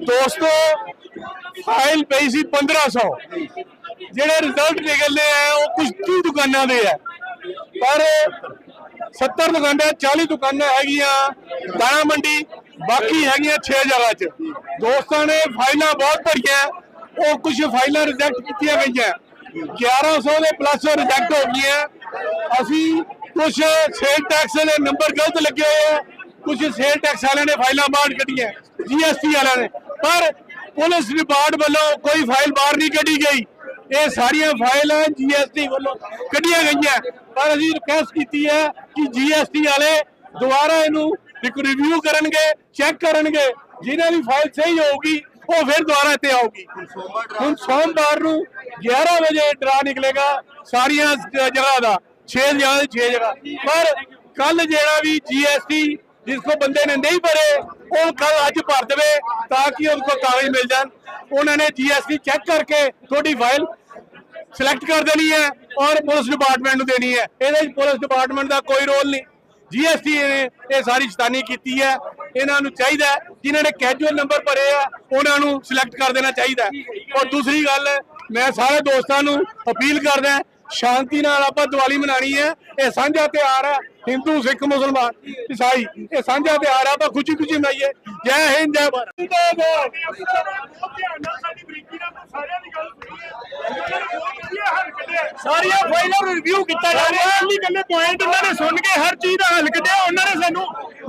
ਦੋਸਤੋ ਫਾਈਲ ਪਈ ਸੀ 1500 ਜਿਹੜੇ ਰਿਜ਼ਲਟ ਨਿਕਲਦੇ ਆ, ਉਹ ਕੁਝ ਕੁ ਦੁਕਾਨਾਂ ਦੇ ਆ। ਪਰ 70 ਦੁਕਾਨਾਂ 40 ਦੁਕਾਨਾਂ ਹੈਗੀਆਂ, ਦਾਣਾ ਮੰਡੀ, ਬਾਕੀ ਹੈਗੀਆਂ 6 ਜਗ੍ਹਾ 'ਚ। ਦੋਸਤਾਂ ਨੇ ਫਾਈਲਾਂ ਬਹੁਤ ਭਰੀਆਂ, ਉਹ ਕੁਝ ਫਾਈਲਾਂ ਰਿਜੈਕਟ ਕੀਤੀਆਂ ਗਈਆਂ। 1100 ਦੇ ਪਲੱਸ ਰਿਜੈਕਟ ਹੋ ਗਈਆਂ। ਅਸੀਂ ਕੁਝ ਸੇਲ ਟੈਕਸ ਦੇ ਨੰਬਰ ਗਲਤ ਲੱਗੇ ਹੋਏ ਆ। ਕੁਝ ਸੇਲ ਟੈਕਸ ਵਾਲਿਆਂ ਨੇ ਫਾਈਲਾਂ ਬਾਹਰ ਕੱਢੀਆਂ ਜੀਐਸਟੀ ਵਾਲਿਆਂ ਨੇ। ਪਰ ਪੁਲਿਸ ਵਿਭਾਗ ਵੱਲੋਂ ਕੋਈ ਫਾਈਲ ਬਾਹਰ ਨਹੀਂ ਕੱਢੀ ਗਈ। ਇਹ ਸਾਰੀਆਂ ਫਾਈਲਾਂ ਜੀਐਸਟੀ ਵੱਲੋਂ ਕੱਢੀਆਂ ਗਈਆਂ। ਪਰ ਅਸੀਂ ਰਿਕਵੈਸਟ ਕੀਤੀ ਹੈ ਕਿ ਜੀਐਸਟੀ ਵਾਲੇ ਦੁਬਾਰਾ ਇਹਨੂੰ ਇੱਕ ਰਿਵਿਊ ਕਰਨਗੇ ਚੈੱਕ ਕਰਨਗੇ। ਜਿਨ੍ਹਾਂ ਦੀ ਫਾਈਲ ਸਹੀ ਹੋਊਗੀ, ਉਹ ਫਿਰ ਦੁਬਾਰਾ ਇੱਥੇ ਆਊਗੀ। ਹੁਣ ਸੋਮਵਾਰ ਨੂੰ 11 ਵਜੇ ਡਰਾ ਨਿਕਲੇਗਾ ਸਾਰੀਆਂ ਜਗ੍ਹਾ ਦਾ। 6 ਜਗ੍ਹਾ ਦੇ 6 ਜਗ੍ਹਾ। ਪਰ ਕੱਲ ਜਿਹੜਾ ਵੀ ਜੀਐਸਟੀ ਜਿਸ ਕੋ ਬੰਦੇ ਨੇ ਨਹੀਂ ਭਰੇ ਉਹ ਕੱਲ ਅੱਜ ਭਰ ਦੇਵੇ ਤਾਂ ਕਿ ਉਹਨੂੰ ਕਾਗਜ਼ ਮਿਲ ਜਾਣ। ਉਹਨਾਂ ਨੇ ਜੀਐਸਟੀ ਚੈੱਕ ਕਰਕੇ ਤੁਹਾਡੀ ਫਾਈਲ ਸਿਲੈਕਟ ਕਰ ਦੇਣੀ ਹੈ ਔਰ ਪੁਲਿਸ ਡਿਪਾਰਟਮੈਂਟ ਨੂੰ ਦੇਣੀ ਹੈ। ਇਹਦੇ ਵਿੱਚ ਪੁਲਿਸ ਡਿਪਾਰਟਮੈਂਟ ਦਾ ਕੋਈ ਰੋਲ ਨਹੀਂ। ਜੀਐਸਟੀ ਨੇ ਇਹ ਸਾਰੀ ਸ਼ੈਤਾਨੀ ਕੀਤੀ ਹੈ। ਇਹਨਾਂ ਨੂੰ ਚਾਹੀਦਾ ਹੈ, ਜਿਨ੍ਹਾਂ ਨੇ ਕੈਜੂਅਲ ਨੰਬਰ ਭਰੇ ਆ ਉਹਨਾਂ ਨੂੰ ਸਿਲੈਕਟ ਕਰ ਦੇਣਾ ਚਾਹੀਦਾ ਔਰ ਦੂਸਰੀ ਗੱਲ ਮੈਂ ਸਾਰੇ ਦੋਸਤਾਂ ਨੂੰ ਅਪੀਲ ਕਰਦਾ ਸ਼ਾਂਤੀ ਨਾਲ ਆਪਾਂ ਦੀਵਾਲੀ ਮਨਾਣੀ ਹੈ ਇਹ ਸਾਂਝਾ ਤਿਉਹਾਰ ਹੈ ਹਿੰਦੂ ਸਿੱਖ ਮੁਸਲਮਾਨ ਈਸਾਈ ਇਹ ਸਾਂਝਾ ਤਿਉਹਾਰ ਹੈ ਆਪਾਂ ਖੁਸ਼ੀ ਖੁਸ਼ੀ ਮਨਾਈਏ। ਜੈ ਹਿੰਦ ਜੈ ਭਾਰਤ। ਸਾਰੀਆਂ ਫਾਈਲਾਂ ਨੂੰ ਰਿਵਿਊ ਕੀਤਾ ਜਾ ਰਿਹਾ ਹੈ। ਨਹੀਂ ਕੱਲੇ ਪੁਆਇੰਟ ਉਹਨਾਂ ਨੇ ਸੁਣ ਕੇ ਹਰ ਚੀਜ਼ ਦਾ ਹੱਲ ਕੱਢਿਆ। ਉਹਨਾਂ ਨੇ ਸਾਨੂੰ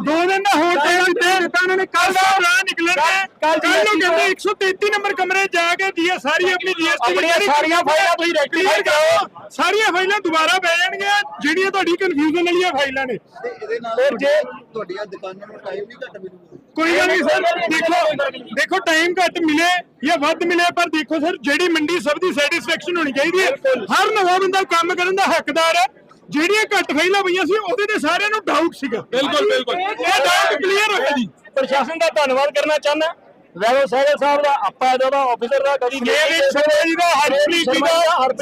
ਦੋ ਦਿਨ ਦਾ ਹੋਰ ਟਾਈਮ ਦਿੱਤਾ ਉਹਨਾਂ ਨੇ ਕੱਲ ਦਾ। ਪਲਾਨ ਨਿਕਲਣਗੇ ਕੱਲ ਨੂੰ ਕਹਿੰਦੇ 133 ਨੰਬਰ ਕਮਰੇ ਜਾ ਕੇ ਜੀ ਸਾਰੀ ਆਪਣੀ ਜੀਐਸਟੀ ਆਪਣੀਆਂ ਸਾਰੀਆਂ ਫਾਈਲਾਂ ਤੁਸੀਂ rectify ਕਰਾਓ। ਸਾਰੀਆਂ ਫਾਈਲਾਂ ਦੁਬਾਰਾ ਪੈ ਜਾਣਗੀਆਂ ਜਿਹੜੀਆਂ ਤੁਹਾਡੀ ਕਨਫਿਊਜ਼ਨ ਵਾਲੀਆਂ ਫਾਈਲਾਂ ਨੇ। ਤੇ ਇਹਦੇ ਨਾਲ ਜੇ ਤੁਹਾਡੀਆਂ ਦੁਕਾਨਾਂ ਨੂੰ ਟਾਈਮ ਨਹੀਂ ਘੱਟ ਮਿਲੂਗਾ। ਕੋਈ ਗੱਲ ਨਹੀਂ ਸਰ ਦੇਖੋ ਦੇਖੋ ਟਾਈਮ ਘੱਟ ਮਿਲੇ ਜਾਂ ਵੱਧ ਮਿਲੇ ਪਰ ਦੇਖੋ ਸਰ ਜਿਹੜੀ ਮੰਡੀ ਸਭ ਦੀ ਸੈਟੀਸਫੈਕਸ਼ਨ ਹੋਣੀ ਚਾਹੀਦੀ ਹੈ। ਹਰ ਨਵਾਂ ਬੰਦਾ ਕੰਮ ਕਰਨ ਦਾ ਹੱਕਦਾਰ ਹੈ। ਜਿਹੜੀਆਂ ਘੱਟ ਫਾਈਲਾਂ ਪਈਆਂ ਸੀ ਉਹਦੇ ਤੇ ਸਾਰਿਆਂ ਨੂੰ ਡਾਊਟ ਸੀਗਾ। ਬਿਲਕੁਲ ਬਿਲਕੁਲ। ਇਹ ਡਾਊਟ ਕਲੀਅਰ ਹੋਇਆ ਜੀ। ਪ੍ਰਸ਼ਾਸਨ ਦਾ ਧੰਨਵਾਦ ਕਰਨਾ ਚਾਹੁੰਦਾ। ਵੈਰੋ ਸਹਿਗਲ ਸਾਹਿਬ ਦਾ ਆਪਾਂ ਇਹਦਾ ਆਫੀਸਰ ਦਾ ਕਦੀ ਇਹ ਵੀ ਸ਼ਰਮਾ ਜੀ ਦਾ ਹਰਪ੍ਰੀਤ ਜੀ ਦਾ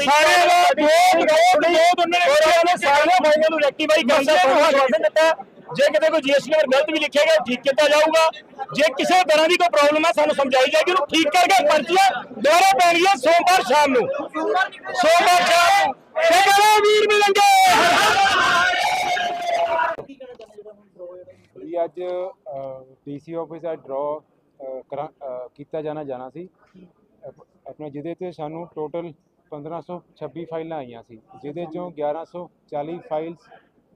ਸਾਰਿਆਂ ਦਾ ਬਹੁਤ ਬਹੁਤ ਬਹੁਤ ਉਹਨਾਂ ਨੇ ਨੇ ਸਾਰੀਆਂ ਫਾਈਲਾਂ ਨੂੰ ਰੈਕਟੀਫਾਈ ਕਰਨ ਦਾ ਆਸ਼ਵਾਸਨ ਦਿੱਤਾ। ਜੇ ਕਿਤੇ ਕੋਈ ਜੀਐਸਟੀ ਨੰਬਰ ਗਲਤ ਵੀ ਲਿਖਿਆ ਗਿਆ ਠੀਕ ਕੀਤਾ ਜਾਊਗਾ। ਜੇ ਕਿਸੇ ਤਰ੍ਹਾਂ ਦੀ ਕੋਈ ਪ੍ਰੋਬਲਮ ਹੈ ਸਾਨੂੰ ਸਮਝਾਈ ਜਾਏਗੀ ਉਹਨੂੰ ਠੀਕ ਕਰਕੇ ਪਰਚੀਆਂ ਦੁਬਾਰਾ ਪੈਣਗੀਆਂ ਸੋਮਵਾਰ ਸ਼ਾਮ ਨੂੰ। ਸੋਮਵਾਰ ਸ਼ਾਮ ਨੂੰ ਸੇਕਰੇ ਵੀਰ ਮਿਲਣਗੇ। ਜੀ, ਅੱਜ ਡੀਸੀ ਆਫਿਸ ਦਾ ਡਰਾ ਕੀਤਾ ਜਾਣਾ ਜਾਣਾ ਸੀ। ਆਪਣਾ ਜਿਹਦੇ ਤੇ ਸਾਨੂੰ ਟੋਟਲ 1526 ਫਾਈਲਾਂ ਆਈਆਂ ਸੀ, ਜਿਹਦੇ ਚੋਂ 1140 ਫਾਈਲਸ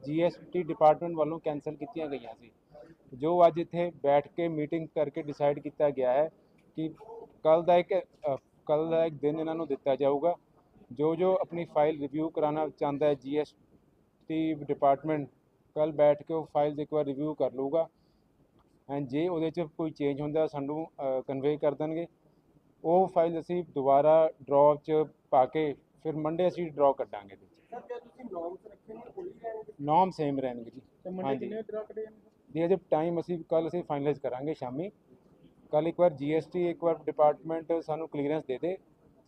ਜੀਐਸਟੀ ਡਿਪਾਰਟਮੈਂਟ ਵੱਲੋਂ ਕੈਨਸਲ ਕੀਤੀਆਂ ਗਈਆਂ ਸੀ। ਜੋ ਅੱਜ ਇੱਥੇ ਬੈਠ ਕੇ ਮੀਟਿੰਗ ਕਰਕੇ ਡਿਸਾਈਡ ਕੀਤਾ ਗਿਆ ਹੈ ਕਿ ਕੱਲ ਦਾ ਇੱਕ ਕੱਲ ਦਾ ਇੱਕ ਦਿਨ ਇਹਨਾਂ ਨੂੰ ਦਿੱਤਾ ਜਾਊਗਾ। ਜੋ ਜੋ ਆਪਣੀ ਫਾਈਲ ਰਿਵਿਊ ਕਰਾਉਣਾ ਚਾਹੁੰਦਾ ਹੈ ਜੀਐਸਟੀ ਡਿਪਾਰਟਮੈਂਟ ਕੱਲ ਬੈਠ ਕੇ ਉਹ ਫਾਈਲਸ ਇੱਕ ਵਾਰ ਰਿਵਿਊ ਕਰ ਲਊਗਾ। ਐਂਡ ਜੇ ਉਹਦੇ 'ਚ ਕੋਈ ਚੇਂਜ ਹੁੰਦਾ ਸਾਨੂੰ ਕਨਵੇ ਕਰ ਦੇਣਗੇ। ਉਹ ਫਾਈਲ ਅਸੀਂ ਦੁਬਾਰਾ ਡਰਾਅ 'ਚ ਪਾ ਕੇ ਫਿਰ ਮੰਡੇ ਅਸੀਂ ਡਰਾਅ ਕੱਢਾਂਗੇ 'ਚ। ਨੋਮ ਸੇਮ ਰਹਿਣਗੇ? ਜੀ। ਹਾਂਜੀ। ਜੀ ਅਜੇ ਟਾਈਮ ਅਸੀਂ ਕੱਲ ਅਸੀਂ ਫਾਈਨਲਾਈਜ਼ ਕਰਾਂਗੇ ਸ਼ਾਮੀ। ਕੱਲ ਇੱਕ ਵਾਰ ਜੀਐਸਟੀ ਇੱਕ ਵਾਰ ਡਿਪਾਰਟਮੈਂਟ ਸਾਨੂੰ ਕਲੀਅਰੈਂਸ ਦੇ ਦੇ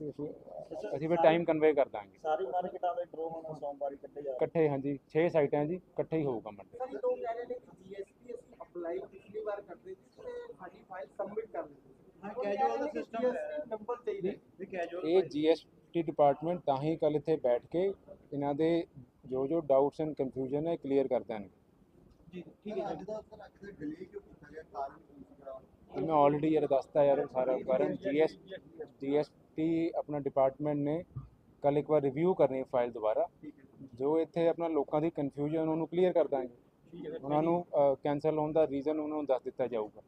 ਤੇ ਫਿਰ ਅਸੀਂ ਫਿਰ ਟਾਈਮ ਕਨਵੇ ਕਰ ਦਾਂਗੇ। ਸਾਰੀ ਮਾਰਕੀਟਾਂ ਦੇ ਡਰੋ ਹੁਣ ਸੋਮਵਾਰੀ ਕੱਢੇ ਜਾ ਇਕੱਠੇ ਹਾਂਜੀ 6 ਸਾਈਟਾਂ ਜੀ ਇਕੱਠੇ ਹੀ ਹੋਊਗਾ ਮੰਡੇ। ਸਰ ਲੋਕ ਕਹਿ ਰਹੇ ਨੇ ਕਿ ਜੀਐਸਟੀ ਅਸੀਂ ਅਪਲਾਈ ਪਿਛਲੀ ਵਾਰ ਕਰਦੇ ਸੀ ਤੇ ਸਾਡੀ ਫਾਈਲ ਸਬਮਿਟ ਕਰ ਦਿੱਤੀ ਹਾਂ ਕੈਜੂਅਲ ਦਾ ਸਿਸਟਮ ਨੰਬਰ ਚਾਹੀਦਾ। ਵੀ ਕੈਜੂਅਲ ਇਹ ਜੀਐਸਟੀ ਡਿਪਾਰਟਮੈਂਟ ਤਾਂ ਹੀ ਕੱਲ ਇੱਥੇ ਬੈਠ ਕੇ ਇਹਨਾਂ ਦੇ ਜੋ ਜੋ ਡਾਊਟਸ ਐਂਡ ਕਨਫਿਊਜ਼ਨ ਹੈ ਕਲੀਅਰ ਕਰ ਦੇਣਗੇ। ਠੀਕ ਹੈ ਅੱਜ ਦਾ ਸਰ ਅਕਸਰ ਡਿਲੇ ਕਿਉਂ ਕੀਤਾ ਗਿਆ? ਕਾਰਨ ਕੀ ਸੀ ਕਰਾਉਣ ਇਹ ਮੈਂ ਆਲਰੇਡੀ ਯਾਰ ਦੱਸਤਾ ਯਾਰ ਸਾਰਾ ਕਾਰਨ। ਜੀਐਸ ਜੀਐਸਟੀ ਆਪਣਾ ਡਿਪਾਰਟਮੈਂਟ ਨੇ ਕੱਲ ਇੱਕ ਵਾਰ ਰਿਵਿਊ ਕਰਨੀ ਹੈ ਫਾਈਲ ਦੁਬਾਰਾ। ਜੋ ਇੱਥੇ ਆਪਣਾ ਲੋਕਾਂ ਦੀ ਕਨਫਿਊਜ਼ਨ ਉਹਨੂੰ ਕਲੀਅਰ ਕਰ ਦਾਂਗੇ। ਉਹਨਾਂ ਨੂੰ ਕੈਂਸਲ ਹੋਣ ਦਾ ਰੀਜ਼ਨ ਉਹਨਾਂ ਨੂੰ ਦੱਸ ਦਿੱਤਾ ਜਾਊਗਾ।